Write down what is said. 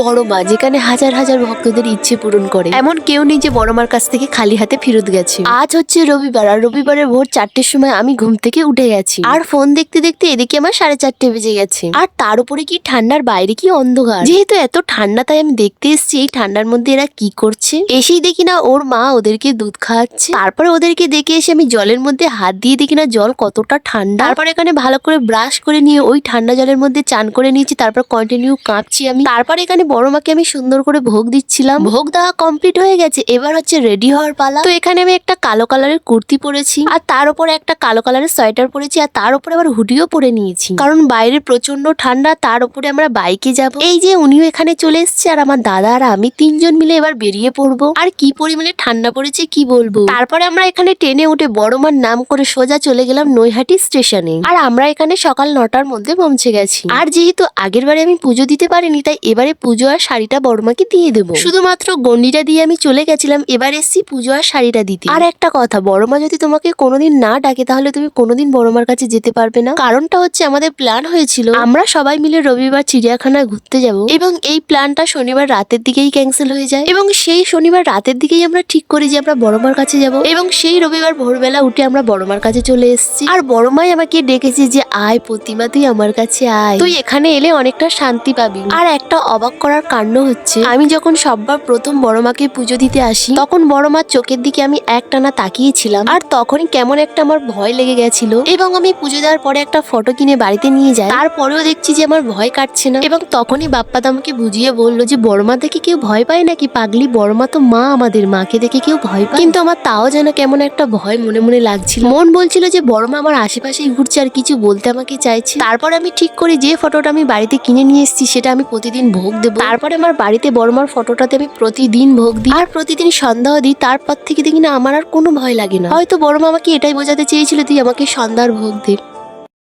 বড় মা, যেখানে হাজার হাজার ভক্তদের ইচ্ছে পূরণ করে। এমন কেউ নেই যে বড় মার কাছ থেকে খালি হাতে ফেরত গেছে। আজ হচ্ছে রবিবার, আর রবিবারের ভোর চারটের সময় আমি ঘুম থেকে উঠে গেছি। আর ফোন দেখতে দেখতে এদিকে আমার সাড়ে চারটে বেজে গেছে। আর তার উপরে কি ঠান্ডার বাইরে কি অন্ধকার? যেহেতু এত ঠান্ডা, তাই আমি দেখতে এসেছি এই ঠান্ডার মধ্যে এরা কি করছে। এসেই দেখি না ওর মা ওদেরকে দুধ খাওয়াচ্ছে। তারপরে ওদেরকে দেখে এসে আমি জলের মধ্যে হাত দিয়ে দেখি না জল কতটা ঠান্ডা। তারপর এখানে ভালো করে ব্রাশ করে নিয়ে ওই ঠান্ডা জলের মধ্যে চান করে নিয়েছি, তারপর কন্টিনিউ কাঁপছি আমি। তারপর এখানে বড় মাকে আমি সুন্দর করে ভোগ দিচ্ছিলাম। ভোগ দেওয়া কমপ্লিট হয়ে গেছে। এবার হচ্ছে রেডি হওয়ার পালা। তো এখানে আমি একটা কালো কালারের কুর্তি পরেছি। আর তার উপরে একটা কালো কালারের সোয়েটার পরেছি। আর তার উপরে আবার হুডিও পরে নিয়েছি। কারণ বাইরে প্রচণ্ড ঠান্ডা, তার উপরে আমরা বাইকে যাব। এই যে উনিও এখানে চলে এসেছে। আর আমার দাদা আর আমি তিনজন মিলে এবার বেরিয়ে পড়ব। আর কি পরিমাণে ঠান্ডা পড়েছে কি বলব? তারপরে আমরা এখানে ট্রেনে উঠে বড় মার নাম করে সোজা চলে গেলাম নৈহাটি স্টেশনে আর আমরা এখানে সকাল নটার মধ্যে পৌঁছে গেছি। আর যেহেতু আগের বারে আমি পুজো দিতে পারিনি, তাই এবারে পুজো আর শাড়িটা বড়মাকে দিয়ে দেবো। শুধুমাত্র গন্ডিটা দিয়ে আমি চলে গেছিলাম এবার এসছি পুজো আর শাড়িটা দিতে। আর একটা কথা বড়মা যদি তোমাকে কোনোদিন না ডাকে তাহলে তুমি কোনোদিন বড়মার কাছে যেতে পারবে না। কারণটা হচ্ছে আমাদের প্ল্যান হয়েছিল আমরা সবাই মিলে রবিবার চিড়িয়াখানায় ঘুরতে যাব এবং এই প্ল্যানটা শনিবার রাতের দিকেই ক্যান্সেল হয়ে যায় এবং সেই শনিবার রাতের দিকেই আমরা ঠিক করি যে আমরা বড়মার কাছে যাব এবং সেই রবিবার ভোরবেলা উঠে আমরা বড়মার কাছে চলে এসেছি। আর বড়মাই আমাকে ডেকেছে যে আয় প্রতিমা তুই আমার কাছে আয়। তুই এখানে এলে অনেকটা শান্তি পাবি। আর একটা অবাক করার কাণ্ড হচ্ছে, আমি যখন সববার প্রথম বড়মাকে পুজো দিতে আসি, তখন বড়মার চোখের দিকে আমি একটানা তাকিয়েছিলাম। আর তখনই কেমন একটা আমার ভয় লেগে গেছিল। এবং আমি পুজো দেওয়ার পরে একটা ফটো কিনে বাড়িতে নিয়ে যাই। তারপরেও দেখছি যে আমার ভয় কাটছে না। এবং তখনই বাপ্পা আমাকে বুঝিয়ে বলল যে বড়মা দেখে কেউ ভয় পায় নাকি? পাগলি বড়মা তো মা আমাদের মাকে দেখে কেউ ভয় পায়? কিন্তু আমার তাও যেন কেমন একটা ভয় মনে মনে লাগছিল। মন বলছিল যে বড়মা আমার আশেপাশেই ঘুরছে আর কিছু বলতে আমাকে চাইছে। তারপর আমি ঠিক করি যে ফটোটা আমি বাড়িতে কিনে নিয়ে এসেছি, সেটা আমি প্রতিদিন ভোগ দেবো তারপরে আমার বাড়িতে বড়মার ফটোটাতে আমি প্রতিদিন ভোগ দিই। আর প্রতিদিন সন্দেহ দিই। তারপর থেকে দেখি না, আমার আর কোনো ভয় লাগে না। হয়তো বড়মা আমাকে এটাই বোঝাতে চেয়েছিল, তুই আমাকে সন্ধ্যার ভোগ দে।